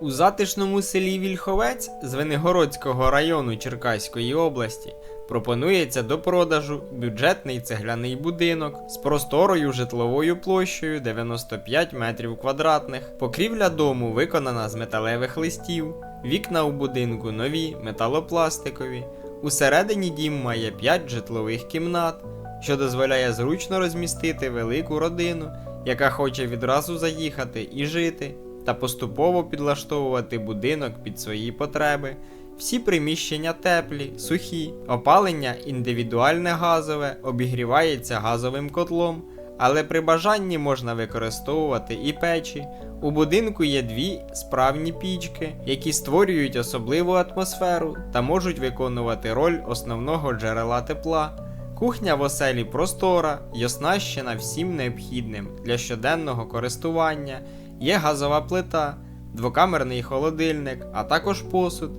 У затишному селі Вільховець з Венигородського району Черкаської області пропонується до продажу бюджетний цегляний будинок з просторою житловою площею 95 метрів квадратних. Покрівля дому виконана з металевих листів, вікна у будинку нові, металопластикові. Усередині дім має 5 житлових кімнат, що дозволяє зручно розмістити велику родину, яка хоче відразу заїхати і жити, та поступово підлаштовувати будинок під свої потреби. Всі приміщення теплі, сухі, опалення індивідуальне газове, обігрівається газовим котлом, але при бажанні можна використовувати і печі. У будинку є дві справні пічки, які створюють особливу атмосферу та можуть виконувати роль основного джерела тепла. Кухня в оселі простора й оснащена всім необхідним для щоденного користування. Є газова плита, двокамерний холодильник, а також посуд.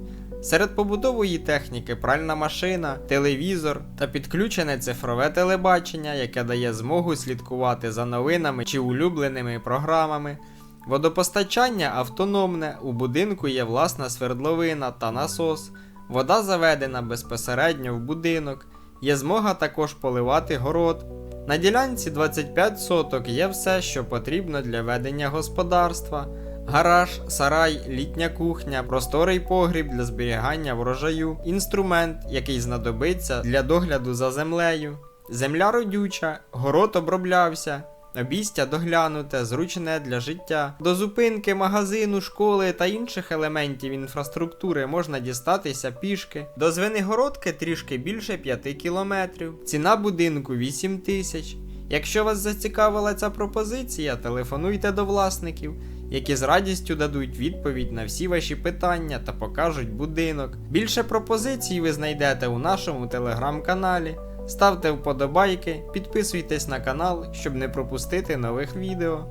Серед побутової техніки пральна машина, телевізор та підключене цифрове телебачення, яке дає змогу слідкувати за новинами чи улюбленими програмами. Водопостачання автономне, у будинку є власна свердловина та насос, вода заведена безпосередньо в будинок, є змога також поливати город. На ділянці 25 соток є все, що потрібно для ведення господарства. Гараж, сарай, літня кухня, просторий погріб для зберігання врожаю, інструмент, який знадобиться для догляду за землею. Земля родюча, город оброблявся, обійстя доглянуте, зручне для життя. До зупинки, магазину, школи та інших елементів інфраструктури можна дістатися пішки. До Звенигородки трішки більше 5 кілометрів. Ціна будинку 8 тисяч. Якщо вас зацікавила ця пропозиція, телефонуйте до власників, які з радістю дадуть відповідь на всі ваші питання та покажуть будинок. Більше пропозицій ви знайдете у нашому телеграм-каналі. Ставте вподобайки, підписуйтесь на канал, щоб не пропустити нових відео.